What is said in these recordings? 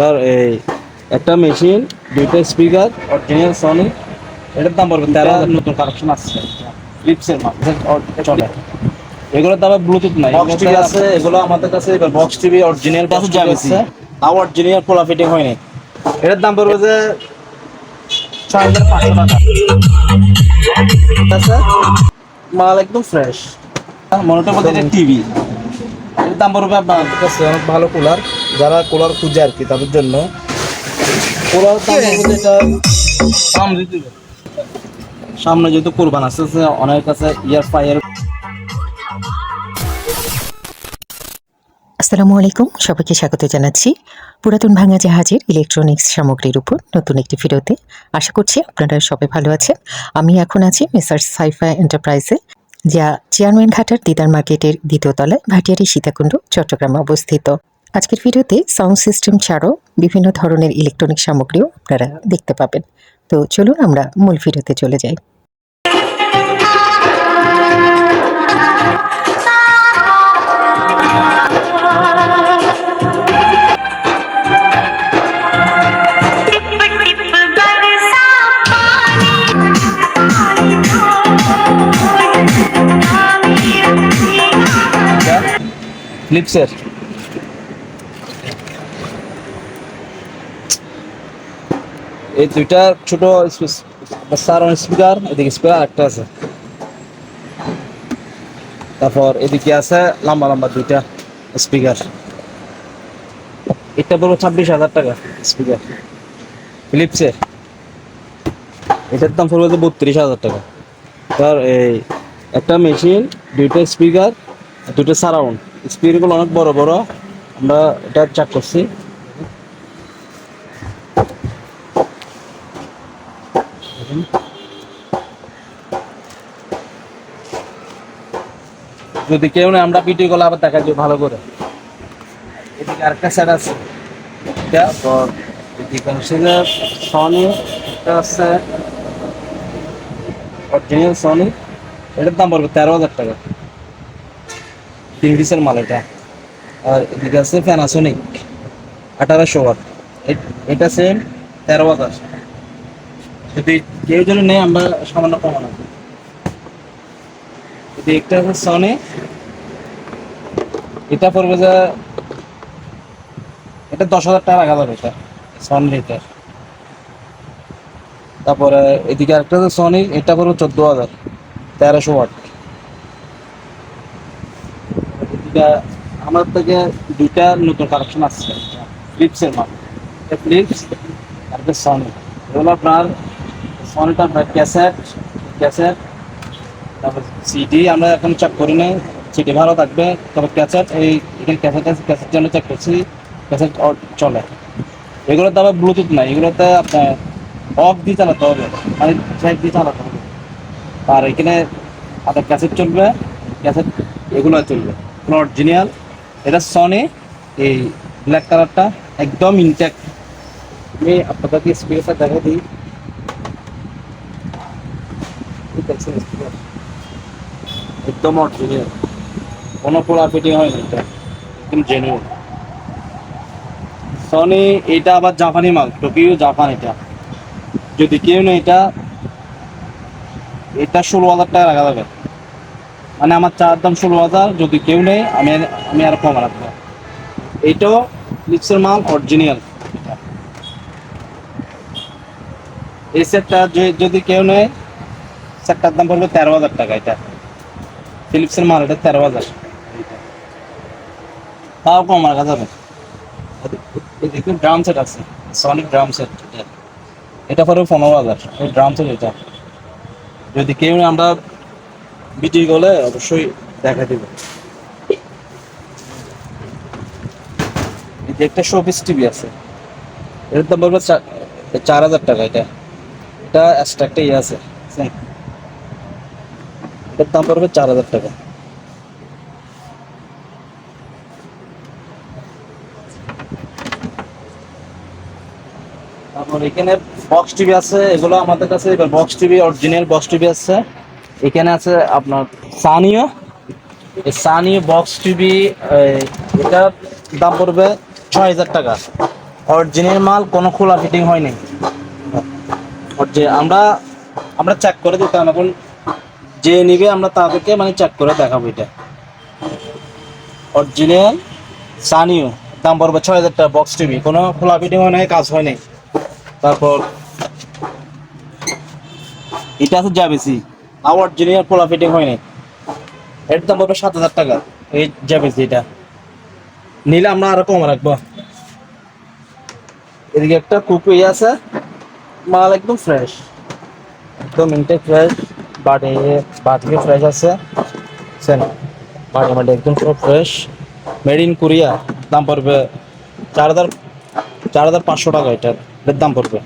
Sir এই একটা machine দুইটা স্পিকার অরিজিনাল সনি এটার দাম পড়বে তেরো হাজার নতুন কালেকশন আসছে। ফিলিপসের মাল। চলে। এগুলোর দাম ব্লুটুথ নাই। বক্স টিভি আছে এগুলো আমাদের কাছে এবার বক্স টিভি অরিজিনাল কাছে আছে। তাও অরিজিনাল পোলা ফিটিং হয়নি। এটার দাম পড়বে যে ছয় হাজার পাঁচশো টাকা। ঠিক মাল একদম ফ্রেশ মনিটর বলতে এটা টিভি এর দাম পড়বে আপনার কাছে অনেক ভালো কুলার যারা কুলার খুঁজে আর কি তাদের জন্য। কুলার এটা সামনে যেহেতু কোরবান আসতেছে অনেক কাছে ইয়ার ফায়ার আসসালামু আলাইকুম সবাইকে স্বাগত জানাচ্ছি। পুরাতন ভাঙা জাহাজের ইলেকট্রনিক্স সামগ্রীর উপর নতুন একটি ভিডিওতে। আশা করছি আপনারা সবাই ভালো আছেন। আমি এখন আছি মেসার্স সাইফা এন্টারপ্রাইজে যা চেয়ারম্যান ঘাটার দিদার মার্কেটের দ্বিতীয় তলায় ভাটিয়ারি সীতাকুণ্ড চট্টগ্রামে অবস্থিত। আজকের ভিডিওতে সাউন্ড সিস্টেম ছাড়াও বিভিন্ন ধরনের ইলেকট্রনিক সামগ্রীও আপনারা দেখতে পাবেন। তো চলুন আমরা মূল ভিডিওতে চলে যাই। ফিলিপসের এই দুইটা ছোট সার স্পিকার, এদিকে স্পিকার একটা আছে। তারপর এদিকে আছে লম্বা লম্বা দুইটা স্পিকার। এটা বলব ছাব্বিশ হাজার টাকা স্পিকার। ফিলিপসের এটার দাম পড়বে বত্রিশ হাজার টাকা। তার এই একটা মেশিন দুইটা স্পিকার দুটো সারাউন্ড স্পিকারগুলো অনেক বড় বড়। আমরা এটা চেক করছি। যদি কেউ না আমরা ভিডিও গুলো আবার দেখা যাবে ভালো করে। এদিকে আরেকটা সেট আছে। এটা এদিকে হচ্ছে সনি এটা আছে অরিজিনাল সনি এটার দাম পড়বে তেরো হাজার টাকা। তিন পিসের মাল এটা। আর এদিকে আছে প্যানাসোনিক আঠারোশো ওয়াট। এটা সেম তেরো হাজার। যদি কেউ যদি নেই, আমরা সামান্য কমানো যদি একটা আছে সনি এটা পড়বে যে, এটা দশ হাজার টাকা রাখা যাবে এটা সনি এটা তারপরে এদিকে আরেকটা আছে সনি এটা পড়বে চোদ্দ হাজার, তেরোশো ওয়াট। এদিকে আমার থেকে দুইটা নতুন কালেকশন আসছে ফ্লিপসের মাল এটা ফ্লিপস আর সনি এগুলো আপনার সনিটা আপনার ক্যাসেট ক্যাসেট, তারপর সিডি আমরা এখন চেক করি নাই। সিডি ভালো থাকবে, তবে ক্যাসেট, এই এখানে ক্যাসেট আছে, ক্যাসেট জন্য চেক করছি, ক্যাসেট চলে। এগুলোতে আবার ব্লুটুথ নাই, এগুলোতে আপনার অফ দিয়ে চালাতে হবে মানে সাইড দিয়ে চালাতে হবে। আর এখানে আপনার ক্যাসেট চলবে, ক্যাসেট এগুলো চলবে। অরিজিনাল এটা সনি এই ব্ল্যাক কালারটা একদম ইনট্যাক্ট আমি আপনাদেরকে স্পিকারটা দেখা দিই। একদম অরিজিনাল কোনো পোলা ফিটিং হয়নি এটা। একদম জেনুইন সনি এটা আবার জাপানি মাল টোকিও জাপান এটা। যদি কেউ এটা এটা ষোলো হাজার টাকা রাখা যাবে। মানে আমার চার দাম ষোলো হাজার, যদি কেউ নেই আমি আমি আর কম রাখব। এইটাও ফিলিপসের মাল অরিজিনাল এই সেটটা যদি কেউ নেয় সেটটার দাম পড়বে তেরো হাজার টাকা এটা। ফিলিপসের মাল এটা তেরো হাজার। তাও কম রাখা যাবে। ড্রাম সেট আছে। সনিক ড্রাম সেট এটা। পড়বে পনেরো হাজার। এই ড্রাম সেট এটা। যদি কেউ আমরা বিটি গলে অবশ্যই দেখা দিব। যে একটা শোপিস টিভি আছে। এটার দাম পড়বে চার হাজার টাকা এটা। এটা এক্সট্রা একটা ইয়ে আছে। দাম পড়বে চার হাজার টাকা। এখানে বক্স টিভি আছে, এগুলো আমাদের কাছে এবার box TV original box TV আছে। এখানে আছে আপনার সানিও সানিও বক্স টিভি দাম পড়বে ছয় হাজার টাকা। অরিজিনাল মাল, কোনো খোলা ফিটিং হয়নি। আমরা আমরা চেক করে দিতাম এখন যে নিবে, আমরা তাদেরকে মানে চেক করে দেখাবো এটা। অরিজিনাল সানিও দাম পড়বে ছয় হাজার টাকা বক্স টিভি কোনো খোলা ফিটিং হয় নাই, কাজ হয় নাই। তারপর এটা আছে জাবেসি তাও অরিজিনাল খোলা ফিটিং হয় নাই। এর দাম পড়বে সাত হাজার টাকা, এই জাবেসি এটা। নিলে আমরা আরও কম রাখব। এদিকে একটা কুকুই আছে, মাল একদম ফ্রেশ একদম ইনটেক ফ্রেশ বাটে বাটিকে ফ্রেশ আছে। সেন বাটি মাটি একদম পুরো ফ্রেশ মেড ইন কোরিয়া দাম পড়বে চার হাজার চার হাজার পাঁচশো টাকা এটার। দাম পড়বে।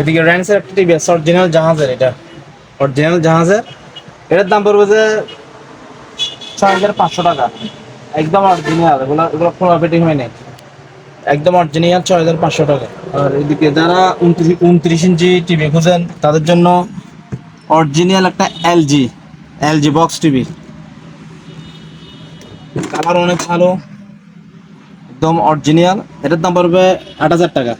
এদিকে র্যান্সের একটা টিভি আছে অরিজিনাল জাহাজের এটা। অরিজিনাল জাহাজের। এটার দাম পড়বে যে ছয় হাজার পাঁচশো টাকা। একদম অরিজিনাল এগুলো এগুলো খোলা ফিটিং হয় নাই। একদম অরিজিনাল ছয় হাজার পাঁচশো টাকা। আর এদিকে যারা উনত্রিশ উনত্রিশ ইঞ্চি টিভি খুঁজেন, তাদের জন্য অরিজিনাল একটা LG LG box TV colour অনেক ভালো, একদম অরিজিনাল এটার দাম পড়বে আট হাজার টাকা।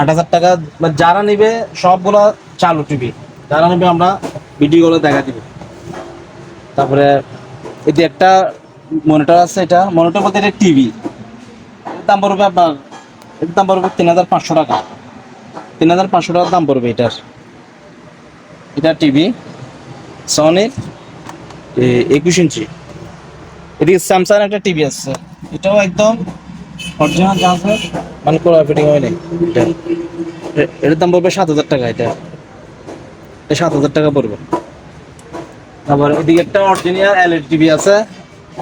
আট হাজার টাকা বা যারা নিবে, সবগুলো চালু টিভি যারা নিবে, আমরা ভিডিওগুলো দেখা দিব। তারপরে এটি একটা মনিটর আছে এটা। মনিটর বলতে এটা টিভি। দাম পড়বে আপনার, এর দাম পড়বে তিন হাজার পাঁচশো টাকা। তিন হাজার পাঁচশো টাকার দাম পড়বে এটার। এটা টিভি সনির একুশ ইঞ্চি। এদিকে স্যামসাং একটা টিভি আছে। এটাও একদম অরিজিনাল জাহাজের মানে কোলা ফিটিং হয় নাই। এটা এটার দাম পড়বে সাত হাজার টাকা এটা। সাত হাজার টাকা পড়বে। তারপর এদিকে একটা অরিজিনাল এলইডি টিভি আছে।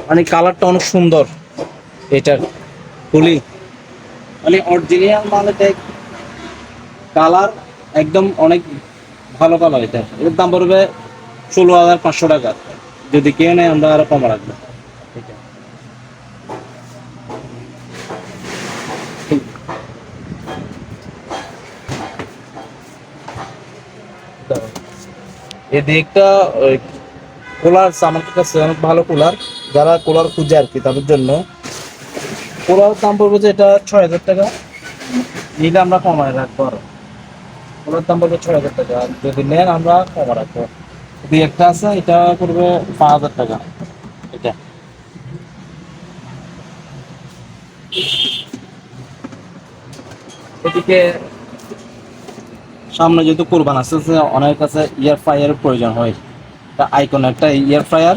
মানে কালারটা অনেক সুন্দর এটার ফুলি মানে অরিজিনাল মানে কালার একদম অনেক ভালো কালার এটা এর দাম পড়বে ষোলো হাজার পাঁচশো টাকা যদি কেউ নেয় আমরা আরও কম রাখব এটা। দাঁড়াও। এদিকটা কুলার আমার কাছে অনেক ভালো কুলার যারা কুলার খুঁজে আর কি, তাদের জন্য। কুলার দাম পড়বে যে এটা ছয় হাজার টাকা। নিলে আমরা কমায় রাখব আরও। কুলার দাম পড়বে ছয় হাজার টাকা। আর যদি নেন আমরা কমা রাখব। এদিকে একটা আছে, এটা পড়বে পাঁচ হাজার টাকা। এটা। এদিকে সামনে যেহেতু কোরবান আসছে অনেক কাছে ইয়ার ফ্রায়ার প্রয়োজন হয়। আইকন একটা ইয়ার ফ্রায়ার